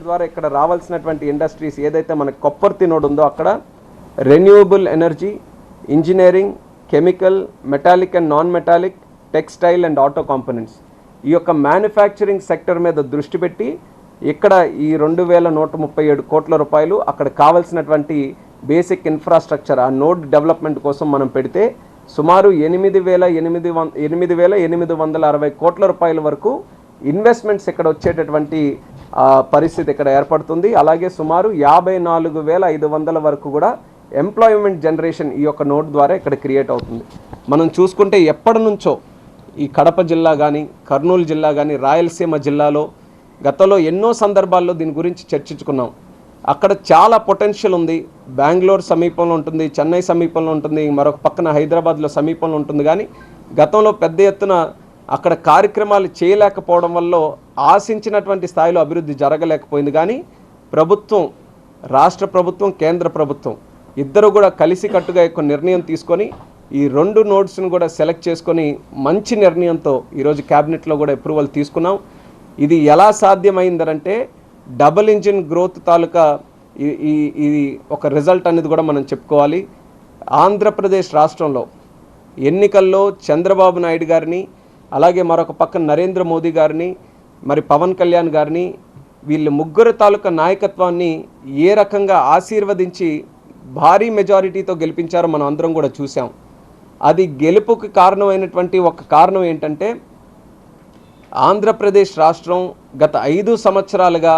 ద్వారా ఇక్కడ రావాల్సినటువంటి ఇండస్ట్రీస్ ఏదైతే మనకు కొప్పర్తి నోడ్ ఉందో అక్కడ renewable energy engineering chemical metallic and non metallic textile and auto components ఈ యొక్క మ్యానుఫ్యాక్చరింగ్ సెక్టర్ మీద దృష్టి పెట్టి ఇక్కడ ఈ రెండు వేల నూట ముప్పై ఏడు కోట్ల రూపాయలు అక్కడ కావాల్సినటువంటి బేసిక్ ఇన్ఫ్రాస్ట్రక్చర్ ఆ నోడ్ డెవలప్మెంట్ కోసం మనం పెడితే సుమారు ఎనిమిది వేల ఎనిమిది వం ఎనిమిది వేల ఎనిమిది వందల అరవై కోట్ల రూపాయల వరకు ఇన్వెస్ట్మెంట్స్ ఇక్కడ వచ్చేటటువంటి పరిస్థితి ఇక్కడ ఏర్పడుతుంది. అలాగే సుమారు యాభై నాలుగు వేల ఐదు వందల వరకు కూడా ఎంప్లాయ్మెంట్ జనరేషన్ ఈ యొక్క నోట్ ద్వారా ఇక్కడ క్రియేట్ అవుతుంది. మనం చూసుకుంటే ఎప్పటి నుంచో ఈ కడప జిల్లా కానీ కర్నూలు జిల్లా కానీ రాయలసీమ జిల్లాలో గతంలో ఎన్నో సందర్భాల్లో దీని గురించి చర్చించుకున్నాం. అక్కడ చాలా పొటెన్షియల్ ఉంది. బెంగళూరు సమీపంలో ఉంటుంది చెన్నై సమీపంలో ఉంటుంది మరొక పక్కన హైదరాబాద్లో సమీపంలో ఉంటుంది. కానీ గతంలో పెద్ద ఎత్తున అక్కడ కార్యక్రమాలు చేయలేకపోవడం వల్ల ఆశించినటువంటి స్థాయిలో అభివృద్ధి జరగలేకపోయింది. కానీ ప్రభుత్వం రాష్ట్ర ప్రభుత్వం కేంద్ర ప్రభుత్వం ఇద్దరు కూడా కలిసికట్టుగా ఒక నిర్ణయం తీసుకొని ఈ రెండు నోట్స్ను కూడా సెలెక్ట్ చేసుకొని మంచి నిర్ణయంతో ఈరోజు క్యాబినెట్లో కూడా అప్రూవల్ తీసుకున్నాం. ఇది ఎలా సాధ్యమైందనంటే డబుల్ ఇంజిన్ గ్రోత్ తాలూకా ఈ ఇది ఒక రిజల్ట్ అనేది కూడా మనం చెప్పుకోవాలి. ఆంధ్రప్రదేశ్ రాష్ట్రంలో ఎన్నికల్లో చంద్రబాబు నాయుడు గారిని అలాగే మరొక పక్కన నరేంద్ర మోదీ గారిని మరి పవన్ కళ్యాణ్ గారిని వీళ్ళ ముగ్గురు తాలూకా నాయకత్వాన్ని ఏ రకంగా ఆశీర్వదించి భారీ మెజారిటీతో గెలిపించారో మనం అందరం కూడా చూసాం అది గెలుపుకి కారణమైనటువంటి ఒక కారణం ఏంటంటే ఆంధ్రప్రదేశ్ రాష్ట్రం గత ఐదు సంవత్సరాలుగా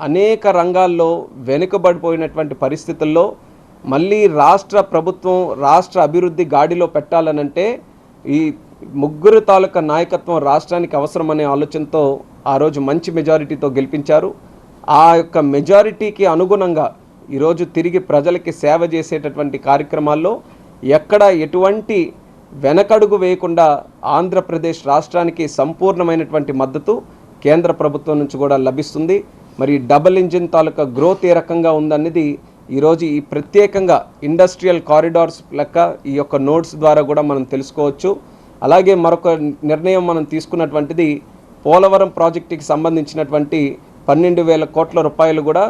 అనేక రంగాల్లో వెనుకబడిపోయినటువంటి పరిస్థితుల్లో మళ్ళీ రాష్ట్ర ప్రభుత్వం రాష్ట్ర అభివృద్ధి గాడిలో పెట్టాలనంటే ఈ ముగ్గురు తాలూకా నాయకత్వం రాష్ట్రానికి అవసరమనే ఆలోచనతో ఆ రోజు మంచి మెజారిటీతో గెలిపించారు. ఆ యొక్క మెజారిటీకి అనుగుణంగా ఈరోజు తిరిగి ప్రజలకి సేవ చేసేటటువంటి కార్యక్రమాల్లో ఎక్కడ ఎటువంటి వెనకడుగు వేయకుండా ఆంధ్రప్రదేశ్ రాష్ట్రానికి సంపూర్ణమైనటువంటి మద్దతు కేంద్ర ప్రభుత్వం నుంచి కూడా లభిస్తుంది. మరి డబుల్ ఇంజిన్ తాలూకా గ్రోత్ ఏ రకంగా ఉందనేది ఈరోజు ఈ ప్రత్యేకంగా ఇండస్ట్రియల్ కారిడార్స్ లెక్క ఈ యొక్క నోట్స్ ద్వారా కూడా మనం తెలుసుకోవచ్చు. అలాగే మరొక నిర్ణయం మనం తీసుకున్నటువంటిది పోలవరం ప్రాజెక్టుకి సంబంధించినటువంటి పన్నెండు వేల కోట్ల రూపాయలు కూడా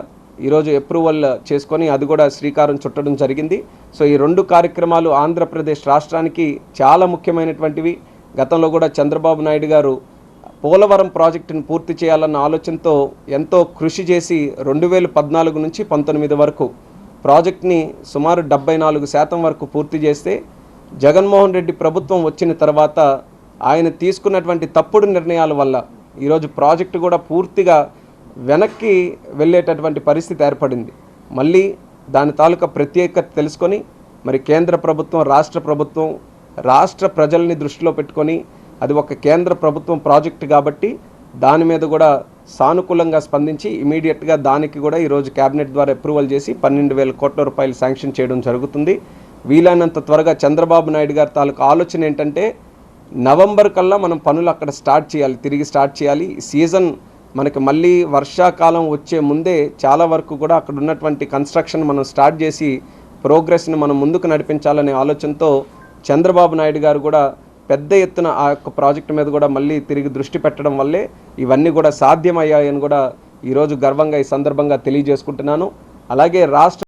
ఈరోజు అప్రూవల్ చేసుకొని అది కూడా శ్రీకారం చుట్టడం జరిగింది. సో ఈ రెండు కార్యక్రమాలు ఆంధ్రప్రదేశ్ రాష్ట్రానికి చాలా ముఖ్యమైనటువంటివి. గతంలో కూడా చంద్రబాబు నాయుడు గారు పోలవరం ప్రాజెక్టును పూర్తి చేయాలన్న ఆలోచనతో ఎంతో కృషి చేసి రెండు వేల పద్నాలుగు నుంచి పంతొమ్మిది వరకు ప్రాజెక్ట్ని సుమారు డెబ్బై నాలుగు శాతం వరకు పూర్తి చేస్తే జగన్మోహన్ రెడ్డి ప్రభుత్వం వచ్చిన తర్వాత ఆయన తీసుకున్నటువంటి తప్పుడు నిర్ణయాల వల్ల ఈరోజు ప్రాజెక్టు కూడా పూర్తిగా వెనక్కి వెళ్ళేటటువంటి పరిస్థితి ఏర్పడింది. మళ్ళీ దాని తాలూకా ప్రత్యేకత తెలుసుకొని మరి కేంద్ర ప్రభుత్వం రాష్ట్ర ప్రభుత్వం రాష్ట్ర ప్రజల్ని దృష్టిలో పెట్టుకొని అది ఒక కేంద్ర ప్రభుత్వం ప్రాజెక్టు కాబట్టి దాని మీద కూడా సానుకూలంగా స్పందించి ఇమీడియట్గా దానికి కూడా ఈరోజు కేబినెట్ ద్వారా అప్రూవల్ చేసి పన్నెండు వేల కోట్ల రూపాయలు శాంక్షన్ చేయడం జరుగుతుంది. వీలైనంత త్వరగా చంద్రబాబు నాయుడు గారి తాలూకు ఆలోచన ఏంటంటే నవంబర్ కల్లా మనం పనులు అక్కడ స్టార్ట్ చేయాలి తిరిగి స్టార్ట్ చేయాలి. ఈ సీజన్ మనకి మళ్ళీ వర్షాకాలం వచ్చే ముందే చాలా వరకు కూడా అక్కడ ఉన్నటువంటి కన్స్ట్రక్షన్ మనం స్టార్ట్ చేసి ప్రోగ్రెస్ని మనం ముందుకు నడిపించాలనే ఆలోచనతో చంద్రబాబు నాయుడు గారు కూడా పెద్ద ఎత్తున ఆ యొక్క ప్రాజెక్టు మీద కూడా మళ్ళీ తిరిగి దృష్టి పెట్టడం వల్లే ఇవన్నీ కూడా సాధ్యమయ్యాయని కూడా ఈరోజు గర్వంగా ఈ సందర్భంగా తెలియజేసుకుంటున్నాను. అలాగే రాష్ట్ర